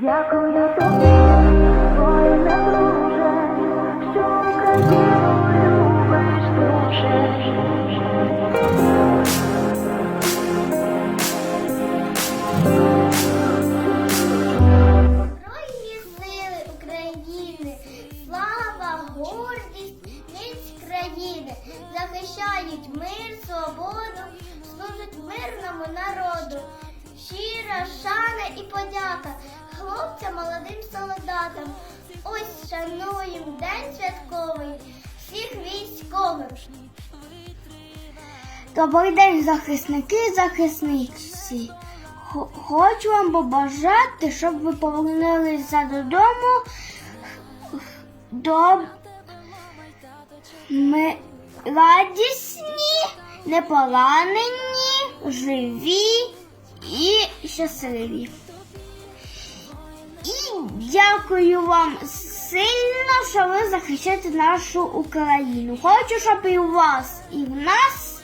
Дякую тобі, воїне друже, що Україну любиш дуже. Збройні сили України, слава, гордість, ніч країни, захищають мир, свободу, служать мирному народу. Щира шана і подяка хлопцям, молодим солдатам. Ось шануємо день святковий всіх військових. Добрий день, захисники захисниці. Хочу вам побажати, щоб ви повернулися додому до ми радісні, непоранені, живі і щасливі. Дякую вам сильно, що ви захищаєте нашу Україну. Хочу, щоб і у вас, і в нас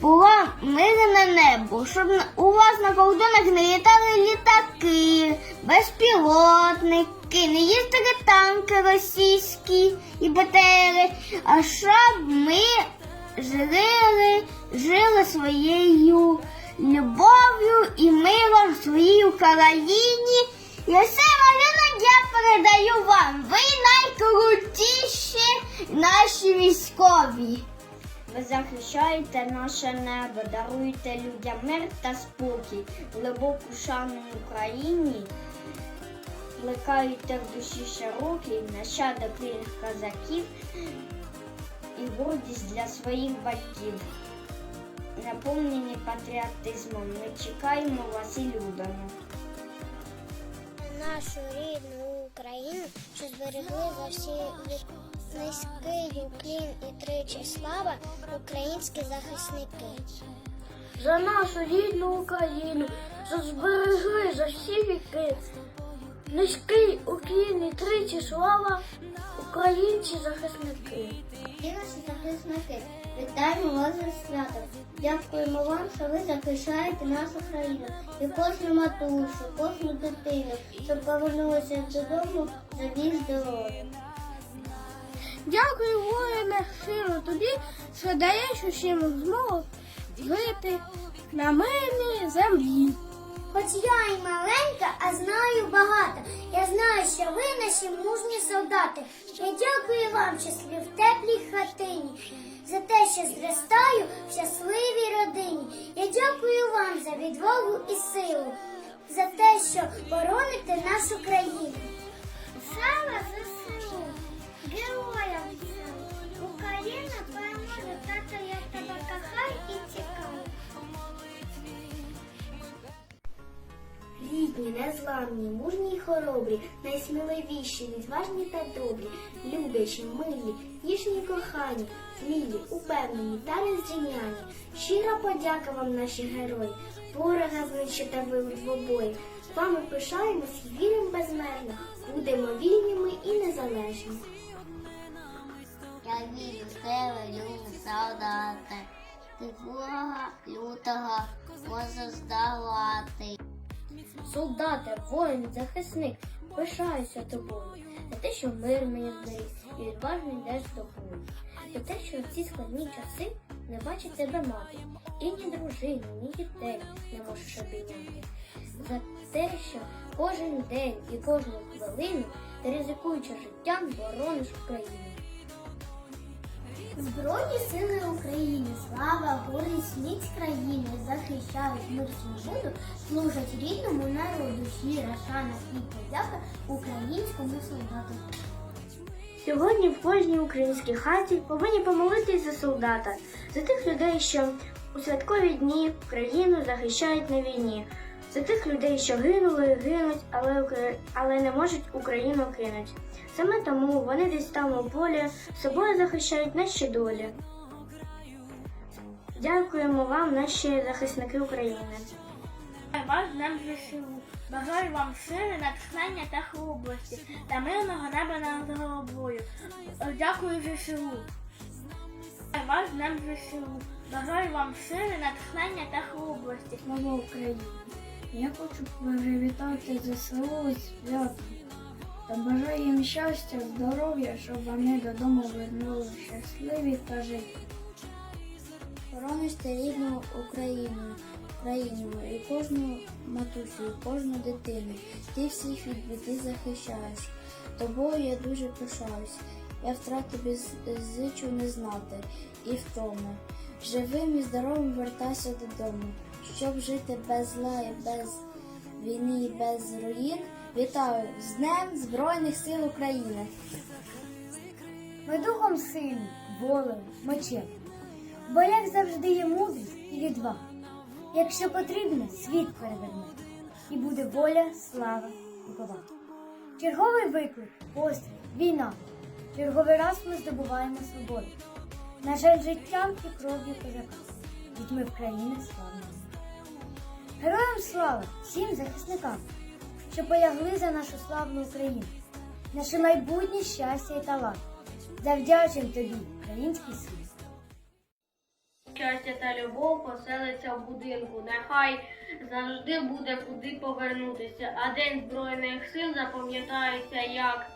було мирне небо, щоб у вас на кордонах не літали літаки, безпілотники, не їздили танки російські і БТРи, а щоб ми жили, жили своєю любов'ю і миром в своїй Україні. І все малюнок я передаю вам. Ви найкрутіші наші військові. Ви захищаєте наше небо, даруєте людям мир та спокій, глибоку шану Україні, плекаєте в душі широкі, нащадок вільних козаків і гордість для своїх батьків. Наповнені патріотизмом, ми чекаємо вас і любимо. Нашу рідну Україну, що зберегли за всі. Низький уклін і тричі слава українські захисники. За нашу рідну Україну, що зберегли за всі віки. Низький уклін і тричі слава, українці захисники. І наші захисники, вітаємо вас святом. Дякуємо вам, що ви захищаєте нашу країну і кожну матушу, кожну дитину, щоб повернулися додому живі здорові. Дякую, воїне, щиро тобі, що даєш усім змогу жити на мирній землі. Хоч я і маленька, а знаю багато. Я знаю, що ви наші мужні солдати. Я дякую вам, щасливі в теплій хатині, за те, що зростаю в щасливій родині. Я дякую вам за відвагу і силу, за те, що бороните нашу країну. Слава ЗСУ! Героям! Україна переможе, тато, я тебе кохаю і цікавий. Рідні, незламні, мужні й хоробрі, найсміливіші, відважні та добрі, люблячі, милі, ніжні кохані, смілі, упевнені та незрівняні. Щира подяка вам, наші герої, ворога знищите ви у двобої. Вами пишаємось і віримо безмежно, будемо вільними і незалежні. Я вірю в тебе, любі солдати, ти ворога лютого можеш здолати. Солдате, воїн, захисник, пишаюся тобою. За те, що мир мені зберіг і відважно йдеш до бою. За те, що в ці складні часи не бачить тебе мати. І ні дружини, ні дітей не можеш обійняти. За те, що кожен день і кожну хвилину ти ризикуючи життям борониш Україну. Збройні сили України, слава, гордість, ніч країни захищають мир свободу, служать рідному народу, щира шана і подяка українському солдату. Сьогодні в кожній українській хаті повинні помолитись за солдата, за тих людей, що у святкові дні країну захищають на війні, за тих людей, що гинули, гинуть, але, але не можуть Україну кинуть. Саме тому вони десь там у полі собою захищають наші долі. Дякуємо вам, наші захисники України. Вас Днем ЗСУ. Бажаю вам сили, натхнення та хоробрості та мирного неба над головою. Дякую ЗСУ. Вас Днем ЗСУ. Бажаю вам сили, натхнення та хоробрості. Слава Україні! Я хочу привітати ЗСУ з святом та бажаю їм щастя, здоров'я, щоб вони додому вернули щасливі та живі. Борониш ти рідну Україну, країну і кожну матусю, і кожну дитину. Ти всіх від біди захищаєш. Тобою я дуже пишаюсь. Я втрат тобі зичу не знати і втому. Живим і здоровим вертайся додому, щоб жити без зла без війни без руїн. Вітаю з Днем Збройних сил України! Ми духом сильні, волею, мечем. Бо як завжди є мудрість і відвага. Якщо потрібно, світ переверне. І буде воля, слава і повага. Черговий виклик, постріл, війна. Черговий раз ми здобуваємо свободу. На жаль, життям і кров'ю козака. Дітьми в країни славної. Героям слава всім захисникам, що полягли за нашу славну Україну, наше майбутнє щастя і талант. Завдячуємо тобі, український син. Щастя та любов поселиться в будинку. Нехай завжди буде куди повернутися. А День Збройних сил запам'ятається як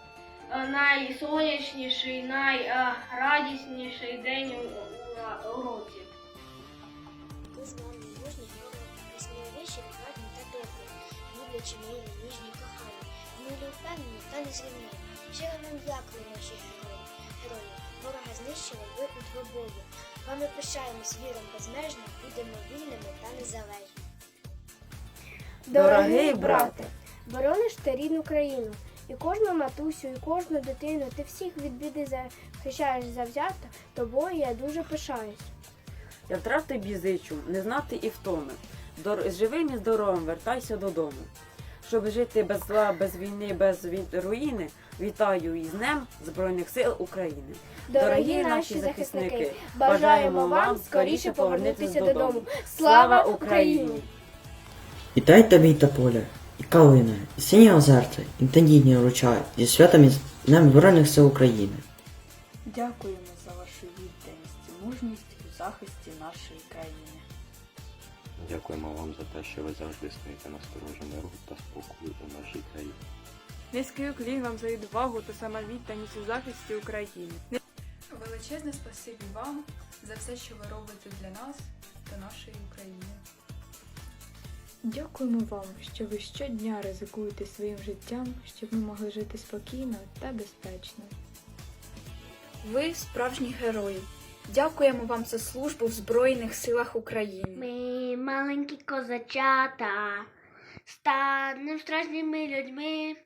найсонячніший, найрадісніший день у році. Мужні, ясновіші, радні та добрі, люблячи мої ніжні кохані, милі впевнені та незрівні. Щиро нам дякую, наші герої. Герої, ворога знищили ви у двобої. Вами пишаємось віром безмежно, будемо вільними та незалежні. Дорогий брате, борониш ти рідну країну, і кожну матусю, і кожну дитину, ти всіх від біди захищаєш завзято, тобою я дуже пишаюсь. Я втрат тобі зичу, не знати і втоми. Дор... Живим і здоровим вертайся додому. Щоб жити без зла, без війни, без руїни, вітаю із Днем Збройних сил України. Дорогі наші захисники, бажаємо вам скоріше повернутися додому. Слава Україні! Вітайте війта поля, і калина, і синє озерце, і тендітні ручаї зі святом із Днем Збройних сил України. Дякуємо за вашу відданість і мужність у захисті нашої країни. Дякуємо вам за те, що ви завжди стоїте на сторожі миру та спокою у нашій країні. Низький уклін вам за відвагу та самовідданість у захисті України. Величезне спасибі вам за все, що ви робите для нас та нашої України. Дякуємо вам, що ви щодня ризикуєте своїм життям, щоб ми могли жити спокійно та безпечно. Ви справжні герої. Дякуємо вам за службу в Збройних силах України. Ми маленькі козачата, станем справжніми людьми.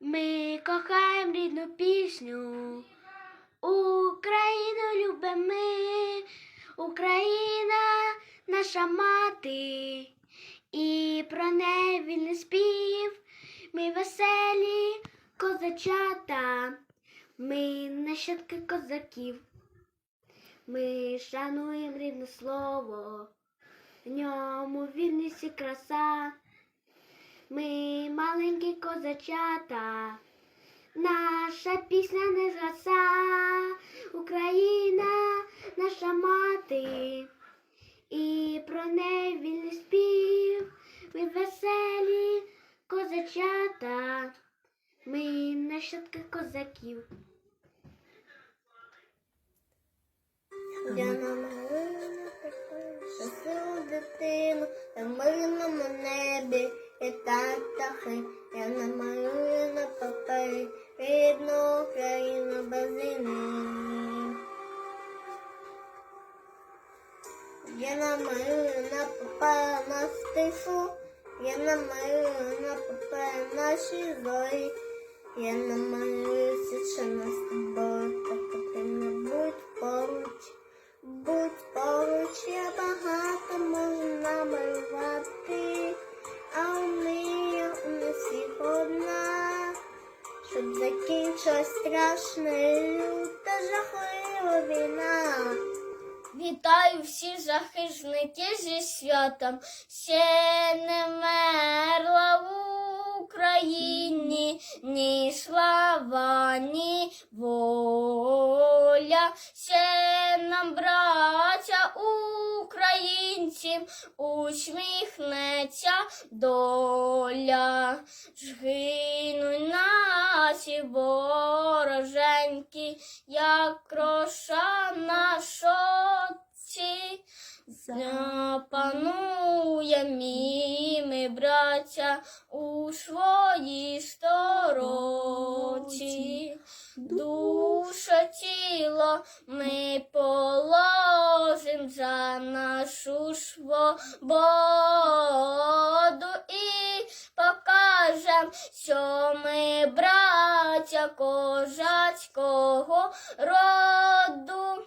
Ми кохаємо рідну пісню. Україну любимо ми, Україна наша мати, і про неї вільний спів. Ми веселі козачата, ми нащадки козаків. Ми шануємо рідне слово, в ньому вільність і краса. Ми маленькі козачата, наша пісня не згаса, Україна наша мати, і про неї вільний спів. Ми веселі козачата, ми нащадки козаків. Я намалюю щасливу дитину, на мирному небі і так птахи. Я намалюю на папері рідну Україну без війни. Я намалюю на папері нас тишу, я намалюю на папері наші зорі. Я намалюю що нас тобою, страшна і жахлива війна. Вітаю всіх захисників зі святом, ще не мерла в Україні ні слава, ні воля, ще нам, браття українців усміхнеться доля. Згинуть наші вороженьки, як кроша на шоці. Запануєм і ми, браття, у своїй стороці. Душа тіло ми положим за нашу свободу і покажем, що ми браття козацького роду.